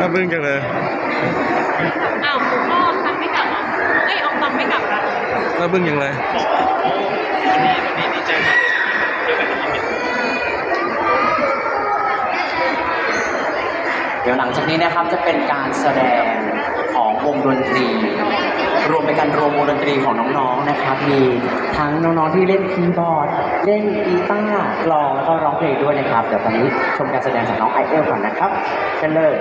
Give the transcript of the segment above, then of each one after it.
น่าบึ้งจังเลยอ้าวหมูพ่อทำไม่กลับเหรอเอ้ยออกตังไม่กลับละน่าบึ้งจังเลยเดี๋ยวหลังจากนี้นะครับจะเป็นการแสดงของวงดนตรี รวมเป็นการรวมวงดนตรีของน้องๆนะครับ มีทั้งน้องๆที่เล่นคีย์บอร์ด เล่นกีตาร์กลองแล้วก็ร้องเพลงด้วยนะครับ เดี๋ยวตอนนี้ชมการแสดงจากน้องไอเอลก่อนนะครับกันเลย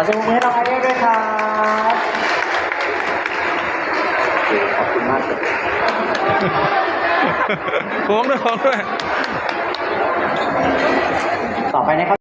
ขอเสียงปรบมือให้น้องไอเอลด้วยครับโอเคขอบคุณมากครับโค้งด้วยโค้งด้วย ต่อไปนะครับ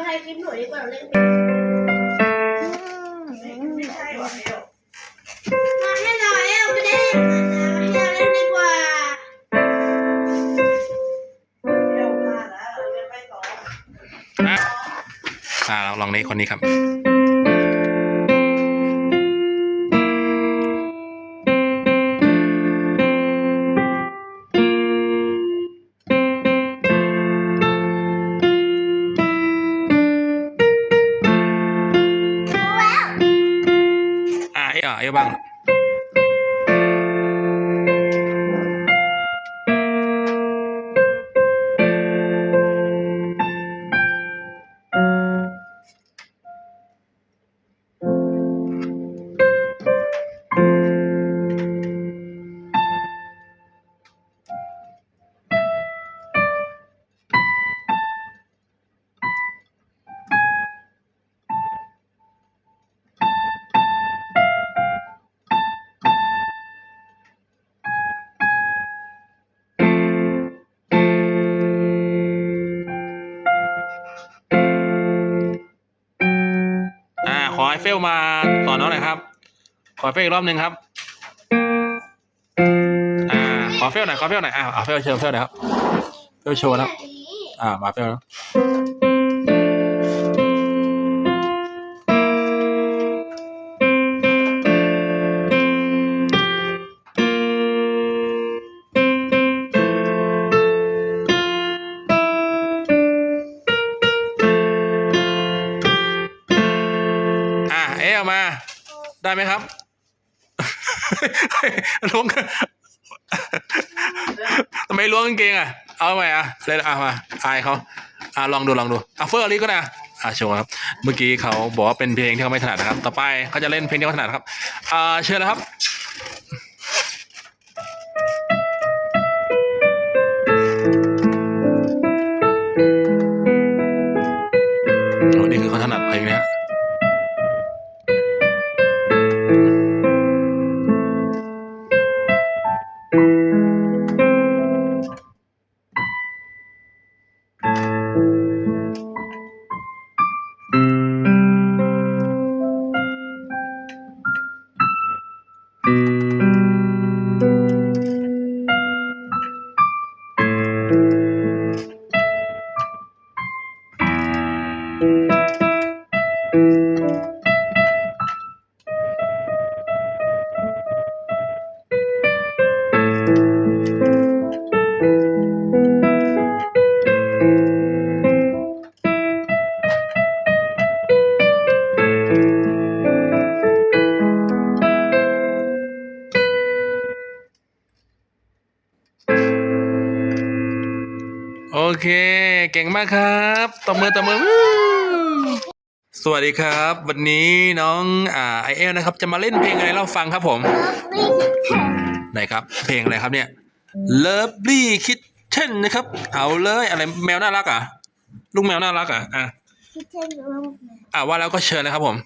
มาไม่ให้คลิปหนูดีกว่าเราเล่นเป็นไม่ใช่หรอเอลมาให้เราเอลไม่ได้เล่นนะมาให้เราเล่นดีกว่าอะอ่าลองลองนี้คนนี้ครับอ่าเอ้ยอะเอ้ยบ้างอ่าขอไอ เฟลมาสอนน้องหน่อยครับ ขอเฟลอีกรอบหนึ่งครับ อ่า ขอเฟลหน่อย ขอเฟลหน่อย อ่าเอาเฟลเชิญเฟลหน่อยครับ เฟลโชว์นะครับอ่า มาเฟลแล้ว ได้ไหมครับล้วงทำไมล้วงกางเกงอะ เอาใหม่อะเลยอะมาอายเขาอะลองดูลองดูอะเฟอร์ลี่ก็นะอะโชว์ครับ เมื่อกี้เขาบอกว่าเป็นเพลงที่เขาไม่ถนัดนะครับ ต่อไปเขาจะเล่นเพลงที่เขาถนัดครับ อ่าเชิญเลยครับโอ้นี่คือเขาถนัดเพลงเนี้ย เค เก่งมากครับตบมือตบมือวู้สวัสดีครับ วันนี้น้องอ่าไอเอลนะครับ จะมาเล่นเพลงอะไรให้เราฟังครับผมไม่คิดแข่งไหนครับ เพลงอะไรครับเนี่ย Lovely Kitten นะครับ เอาเลยอะไรแมวน่ารักอะ ลูกแมวน่ารักอะอะคิดแข่งหรือว่าอะว่าแล้วก็เชิญเลยครับผม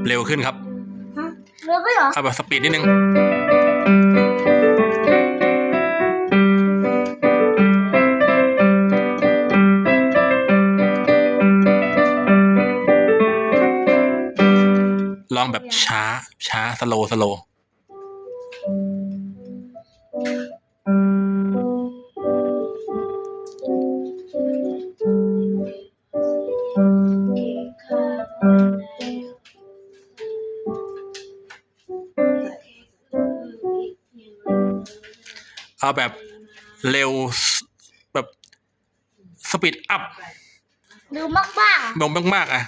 เอาแบบเร็วขึ้นครับฮะเรือไม่เหรอเอาแบบสปีดนิดนึงลองแบบช้าช้าสโลสโล เอาแบบเร็วสแบบสปีดอัพดูมากบ้างบงมากๆอะ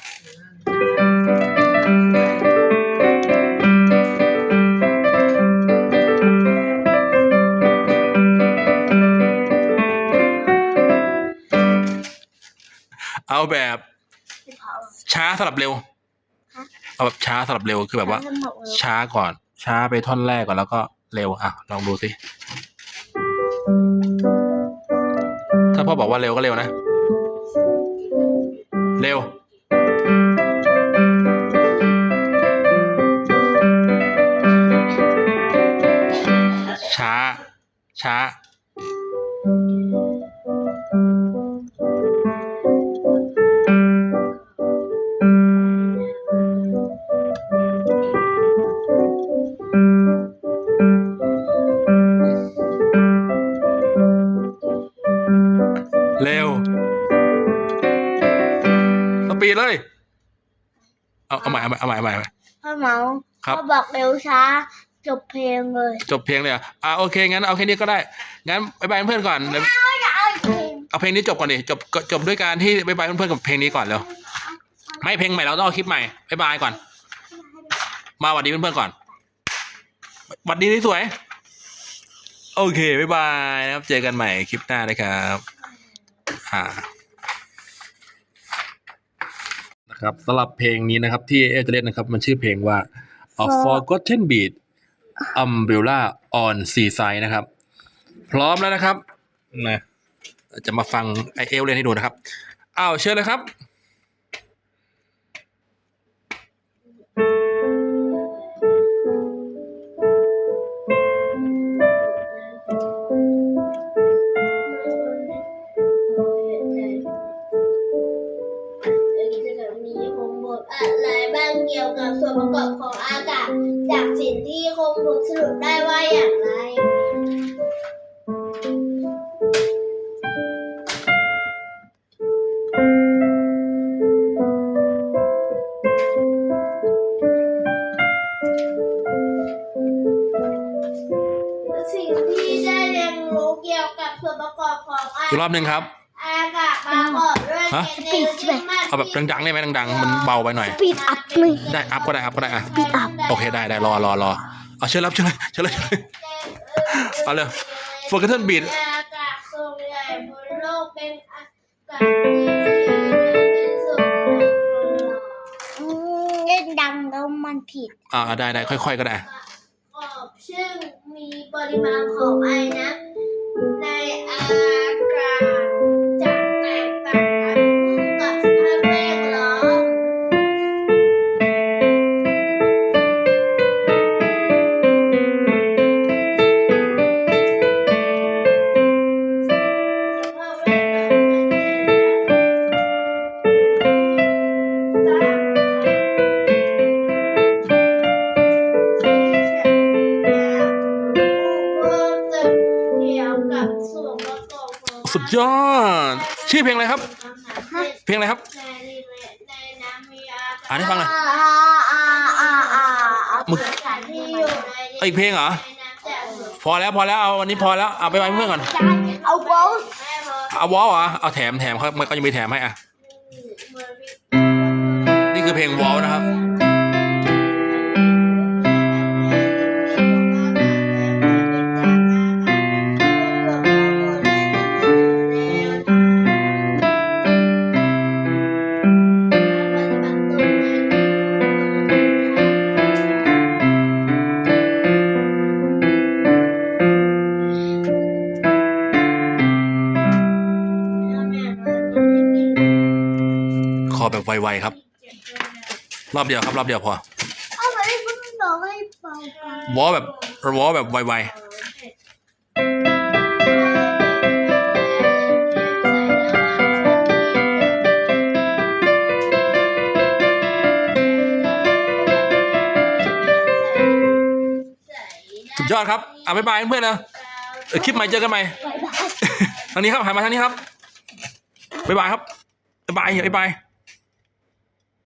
เอาแบบที่เผาช้าสลับเร็วฮะเอาแบบช้าสลับเร็วคือแบบว่าทำหมดเลยช้าก่อน ช้าไปท่อนแรกก่อนแล้วก็เร็วอะลองดูสิ ถ้าพ่อบอกว่าเร็วก็เร็วนะ เร็ว ช้า ช้า เร็ว สปีดเลย เอาเอาใหม่เอาใหม่เอาใหม่เอาใหม่เอาใหม่พ่อเหมาครับเขาบอกเร็วช้า จบเพลงเลย จบเพลงเลยเหรออ่าโอเคงั้นเอาแค่นี้ก็ได้ งั้นบายบายเพื่อนๆก่อนเดี๋ยวเขาอยากเอาอีกเพลงเอาเพลงนี้จบก่อนดิจบก็จบด้วยการที่บายบายเพื่อนๆกับเพลงนี้ก่อนเร็วไม่เพลงใหม่เราต้องเอาคลิปใหม่บายบายก่อน มาหวัดดีเพื่อนๆก่อนหวัดดีที่สวย โอเคบายบายนะครับ เจอกันใหม่คลิปหน้านะครับ อ่านะครับสำหรับเพลงนี้นะครับที่เอลจะเล่นนะครับ มันชื่อเพลงว่า A Forgotten Beat Umbrella on Seaside นะครับ พร้อมแล้วนะครับนะจะมาฟังไอเอลเล่นให้ดูนะครับอ้าวเชิญเลยครับมี วกับส่วนประกอบของอากาศ จากสิ่งที่คงบทสรุปได้ว่าอย่างไรสิ่งที่ได้เรียนรู้เกี่ยวกับส่วนประกอบของอาอีกรอบหนึ่งครับ อากาศประกอบ ฮะเกณฑ์ที่มากเอาแบบดังๆได้ไหมดังๆ มันเบาไปหน่อยปีดอัพไหมได้อัพก็ได้อัพก็ได้อะปีดอัพโอเคได้ได้รอรอรอเอาเชิญรับเชิญเลยเชิญเลยเชิญเลยเอาเลย Forgotten Beat อากาศส่วนใหญ่บนโลกเป็นอากาศเป็นส่วนเล่นดังแล้วมันผิด อ่าได้ได้ค่อย ๆ ก็ได้ประกอบซึ่งมีปริมาณของไอน้ำ ยอด ชื่อเพลงอะไรครับ เพลงอะไรครับ อ่านให้ฟังหน่อยมึงอีกเพลงเหรอ พอแล้วพอแล้วเอาวันนี้พอแล้วเอาไปไว้เพื่อนก่อน เอาโบสเอาวอลเหรอเอาแถมแถมเขามันก็ยังมีแถมให้อะ นี่คือเพลงวอลนะครับ ไวๆครับ รอบเดียวครับ รอบเดียวพอเอาไปให้คุณบอกให้เบาๆวอลแบบวอลแบบไวๆ สุดยอดครับเอาบ๊ายบายเพื่อนๆนะเออคลิปใหม่เจอกันใหม่ ทางนี้ครับหันมาทางนี้ครับ บ๊ายบายครับ บ๊ายบายบ๊ายบาย